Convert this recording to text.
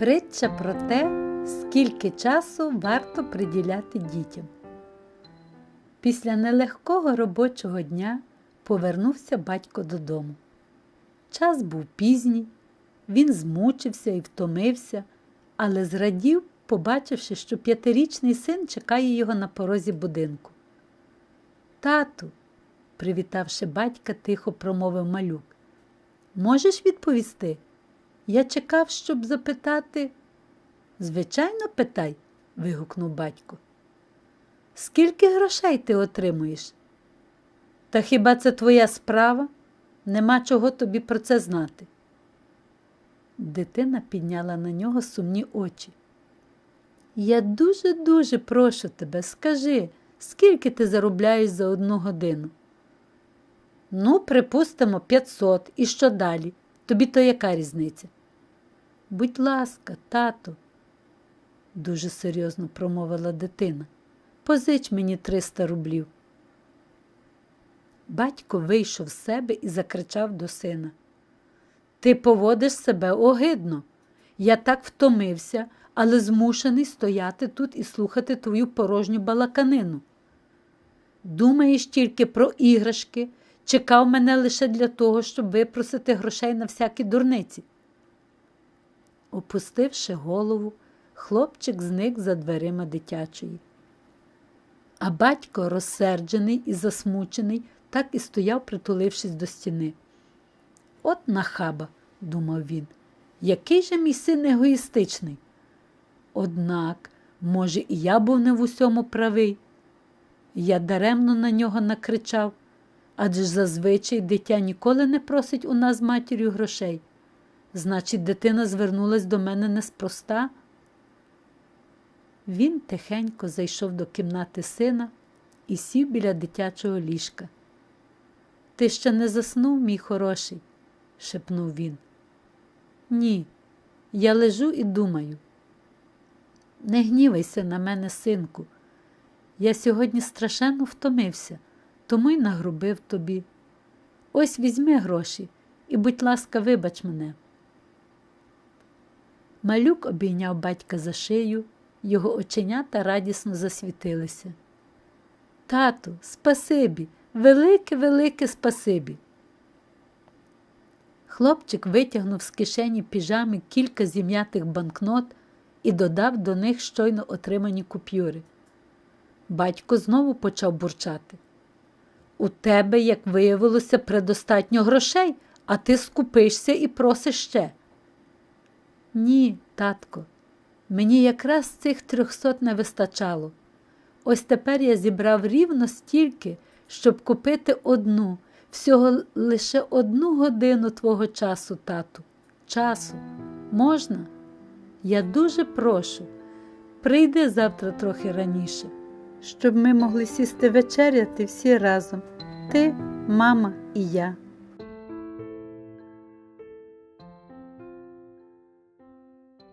Притча про те, скільки часу варто приділяти дітям. Після нелегкого робочого дня повернувся батько додому. Час був пізній, він змучився і втомився, але зрадів, побачивши, що п'ятирічний син чекає його на порозі будинку. Тату, привітавши батька, тихо промовив малюк. Можеш відповісти? Я чекав, щоб запитати. Звичайно, питай, вигукнув батько. Скільки грошей ти отримуєш? Та хіба це твоя справа? Нема чого тобі про це знати. Дитина підняла на нього сумні очі. Я дуже-дуже прошу тебе, скажи, скільки ти заробляєш за одну годину? Ну, припустимо, 500. І що далі? Тобі то яка різниця? Будь ласка, тато, дуже серйозно промовила дитина. Позич мені 300 рублів. Батько вийшов з себе і закричав до сина. Ти поводиш себе огидно. Я так втомився, але змушений стояти тут і слухати твою порожню балаканину. Думаєш тільки про іграшки, чекав мене лише для того, щоб випросити грошей на всякі дурниці. Опустивши голову, хлопчик зник за дверима дитячої. А батько, розсерджений і засмучений, так і стояв, притулившись до стіни. От нахаба, думав він, який же мій син егоїстичний. Однак, може, і я був не в усьому правий. Я даремно на нього накричав, адже зазвичай дитя ніколи не просить у нас матір'ю грошей. Значить, дитина звернулась до мене неспроста. Він тихенько зайшов до кімнати сина і сів біля дитячого ліжка. Ти ще не заснув, мій хороший, шепнув він. Ні, я лежу і думаю. Не гнівайся на мене, синку. Я сьогодні страшенно втомився, тому й нагрубив тобі. Ось візьми гроші і, будь ласка, вибач мене. Малюк обійняв батька за шию, його оченята радісно засвітилися. Тату, спасибі, велике, велике спасибі. Хлопчик витягнув з кишені піжами кілька зім'ятих банкнот і додав до них щойно отримані купюри. Батько знову почав бурчати. У тебе, як виявилося, предостатньо грошей, а ти скупишся і просиш ще. Ні, татко, мені якраз цих трьохсот не вистачало. Ось тепер я зібрав рівно стільки, щоб купити одну, всього лише одну годину твого часу, тату. Часу. Можна? Я дуже прошу, прийди завтра трохи раніше, щоб ми могли сісти вечеряти всі разом, ти, мама і я.